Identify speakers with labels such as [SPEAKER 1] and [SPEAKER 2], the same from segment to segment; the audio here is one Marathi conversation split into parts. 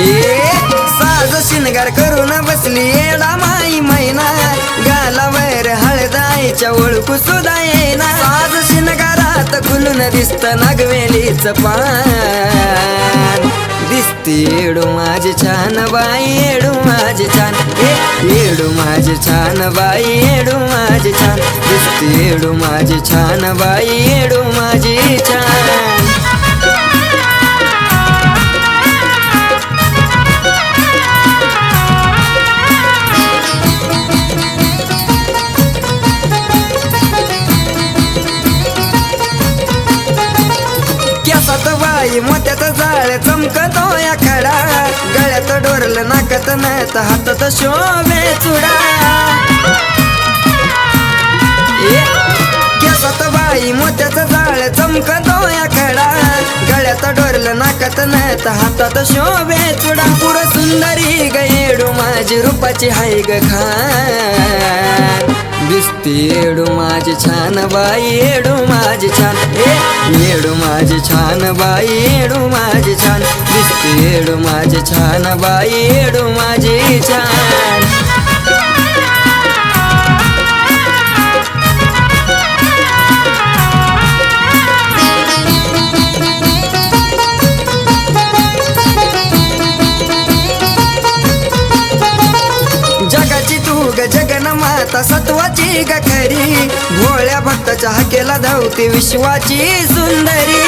[SPEAKER 1] ए साज शिनगार करून बसली येडा माई मैना. गालावर हळदाईच्या ओळखू सुद्धा येना साज शिनगारात खुलून दिसत नागवेलीच पान. दिसती येडू माझी छान बाई येडू माझी छान. येडू माझी छान बाई येडू माझी छान. दिसती येडू माझी छान बाई येडू माझी छान. जाळ चमकतो या खडा गळ्यात डोरलं नाकत नाहीत हातात शोभे चुडा. केसात बाई मोत्याचं जाळ चमकतो या खडा गळ्यात डोरलं नाकत नाहीत हातात शोभे चुडा. पुढं सुंदरी ग येडू माझी रूपाची हाय ग खा ती येडू माझी छान बाई येडू माझी छान. ए येडू माझी छान बाई येडू माझी छान. दिसती येडू माझी छान बाई येडू माझी छान. ग जगन माता सत्वाची ग खरी भोळ्या भक्ताच्या हकेला धावते विश्वाची सुंदरी.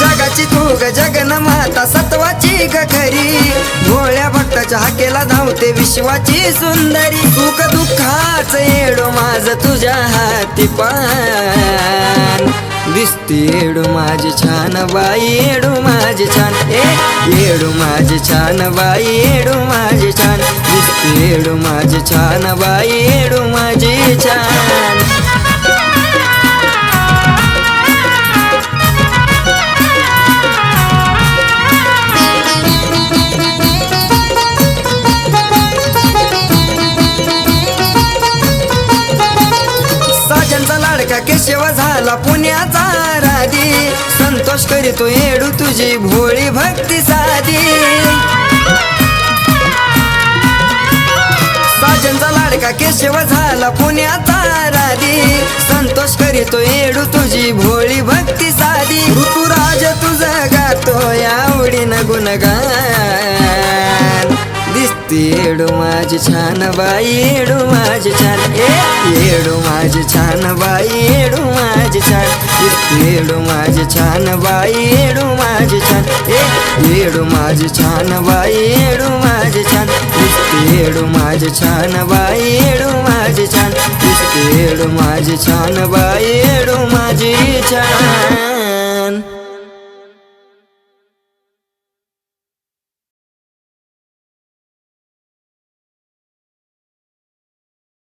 [SPEAKER 1] जगाची तू ग जगन माता सत्वाची ग खरी भोळ्या भक्ताच्या हाकेला धावते विश्वाची सुंदरी. सुख दुःखाच येडो माझ तुझ्या हाती पान. दिसती येडू माझी छान बाई येडो माझी छान ए येडू माझी छान बाई येडू माझी छान. येडू माझी छान बाई येडू माझी छान. साजनचा लाडका केशव झाला पुण्याचा राधी. संतोष करीतो येडू तुझी भोळी भक्ती साधी. साजनचा लाडका केशव झाला पुण्याचा राधी संतोष करीतो येडू तुझी भोळी भक्ती ती येडू माझी छान बाई येडू माझी छान ए येडू माझी छान बाई येडू माझी छान येडू माझी छान बाई येडू माझी छान ए येडू माझी छान बाई येडू माझी छान येडू माझी छान बाई येडू माझी छान येडू माझी छान बाई येडू माझी छान